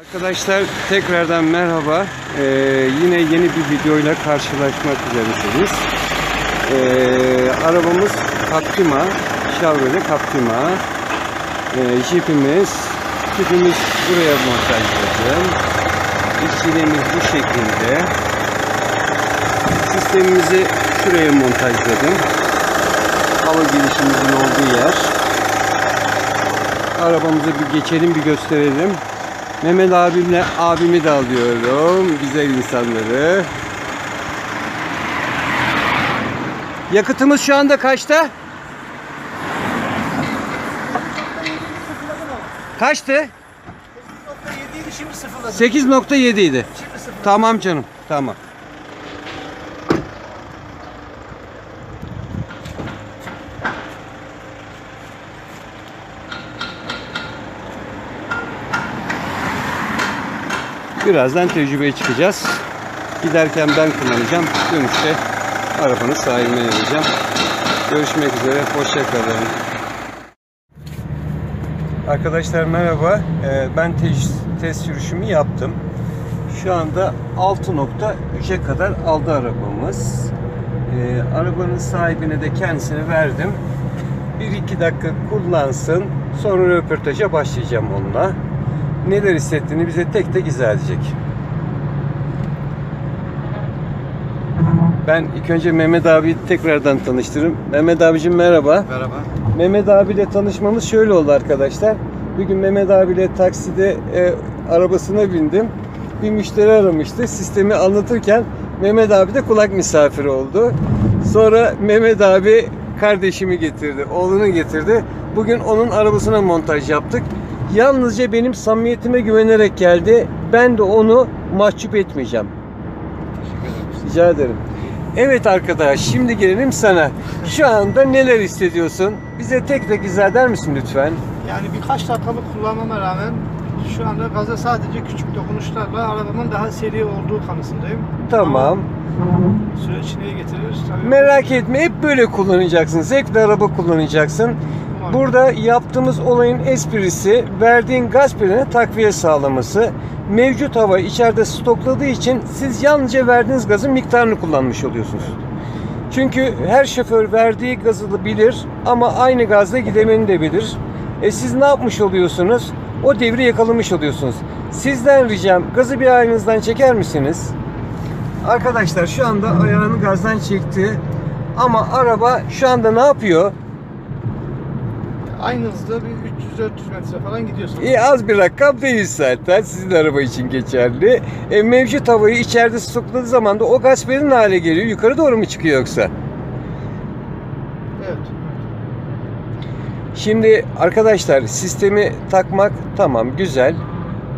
Arkadaşlar tekrardan merhaba. Ee, yine yeni bir videoyla karşılaşmak üzeresiniz. Ee, arabamız Captima, Chevrolet Captima. Ee, Jeep'imiz, Jeep'imiz buraya montajladım. İşçiliğimiz bu şekilde. Sistemimizi şuraya montajladım. Hava girişimizin olduğu yer. Arabamızı bir geçelim bir gösterelim. Mehmet abimle abimi de alıyorum. Güzel insanları. Yakıtımız şu anda kaçta? Kaçtı? 7'ydi şimdi sıfırladım. 8.7 idi. Tamam canım. Tamam. Birazdan tecrübeye çıkacağız. Giderken ben kullanacağım. Dönüşte arabanın sahibine vereceğim. Görüşmek üzere. Hoşçakalın. Arkadaşlar merhaba. Ee, Ben test, sürüşümü yaptım. Şu anda 6.3'e kadar aldı arabamız. Ee, arabanın sahibine de kendisine verdim. 1-2 dakika kullansın. Sonra röportaja başlayacağım onunla. Neler hissettiğini bize tek tek izah edecek. Ben ilk önce Mehmet abi tekrardan tanıştırırım. Mehmet abicim merhaba. Merhaba. Mehmet abiyle tanışmamız şöyle oldu arkadaşlar. Bir gün Mehmet abiyle takside e, arabasına bindim. Bir müşteri aramıştı. Sistemi anlatırken Mehmet abi de kulak misafiri oldu. Sonra Mehmet abi kardeşimi getirdi, oğlunu getirdi. Bugün onun arabasına montaj yaptık. Yalnızca benim samimiyetime güvenerek geldi. Ben de onu mahcup etmeyeceğim. Rica ederim. Evet arkadaş şimdi gelelim sana. Şu anda neler hissediyorsun? Bize tek tek izah eder misin lütfen? Yani birkaç dakikalık kullanmama rağmen şu anda gaza sadece küçük dokunuşlarla arabamın daha seri olduğu kanısındayım. Tamam. Ama süreç neyi getirir? Tabii Merak etme hep böyle kullanacaksın. Zevkli araba kullanacaksın. Burada yaptığımız olayın esprisi verdiğin gaz pedine takviye sağlaması. Mevcut hava içeride stokladığı için siz yalnızca verdiğiniz gazın miktarını kullanmış oluyorsunuz. Çünkü her şoför verdiği gazı bilir ama aynı gazla gidemeni de bilir. E siz ne yapmış oluyorsunuz? O devri yakalamış oluyorsunuz. Sizden ricam gazı bir ayağınızdan çeker misiniz? Arkadaşlar şu anda ayağını gazdan çekti. Ama araba şu anda ne yapıyor? Aynı hızda bir 300-400 metre falan gidiyorsunuz. E, az bir rakam değil zaten sizin araba için geçerli. E, mevcut havayı içeride stokladığı zaman da o gaz pedin hale geliyor. Yukarı doğru mu çıkıyor yoksa? Evet. Şimdi arkadaşlar sistemi takmak tamam güzel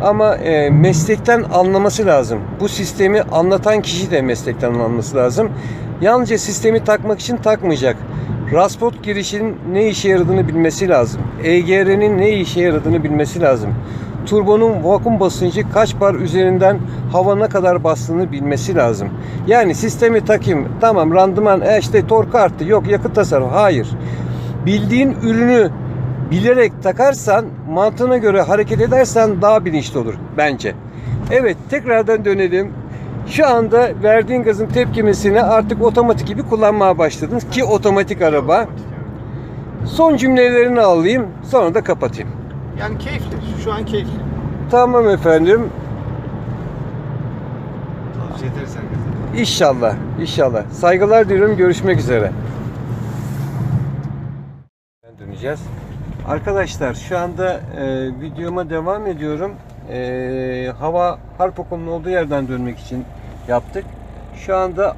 ama e, meslekten anlaması lazım. Bu sistemi anlatan kişi de meslekten anlaması lazım. Yalnızca sistemi takmak için takmayacak. Raspot girişinin ne işe yaradığını bilmesi lazım. EGR'nin ne işe yaradığını bilmesi lazım. Turbonun vakum basıncı kaç bar üzerinden hava ne kadar bastığını bilmesi lazım. Yani sistemi takayım tamam randıman e işte tork arttı yok yakıt tasarrufu hayır bildiğin ürünü bilerek takarsan mantığına göre hareket edersen daha bilinçli olur bence. Evet tekrardan dönelim. Şu anda verdiğin gazın tepkimesini artık otomatik gibi kullanmaya başladın ki otomatik araba. Son cümlelerini alayım sonra da kapatayım. Yani keyifli. Şu an keyifli. Tamam efendim. Tavsiye ederiz herkese. İnşallah, inşallah. Saygılar diliyorum. Görüşmek üzere. Döneceğiz. Arkadaşlar şu anda e, videoma devam ediyorum. E, hava harp okulunun olduğu yerden dönmek için yaptık. Şu anda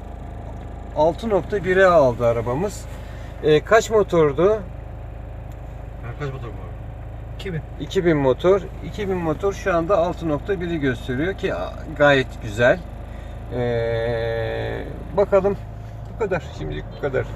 6.1'e aldı arabamız. E, kaç motordu? Kaç motor var? 2000. 2000 motor. 2000 motor şu anda 6.1'i gösteriyor ki gayet güzel. Ee, bakalım. Bu kadar. Şimdilik bu kadar.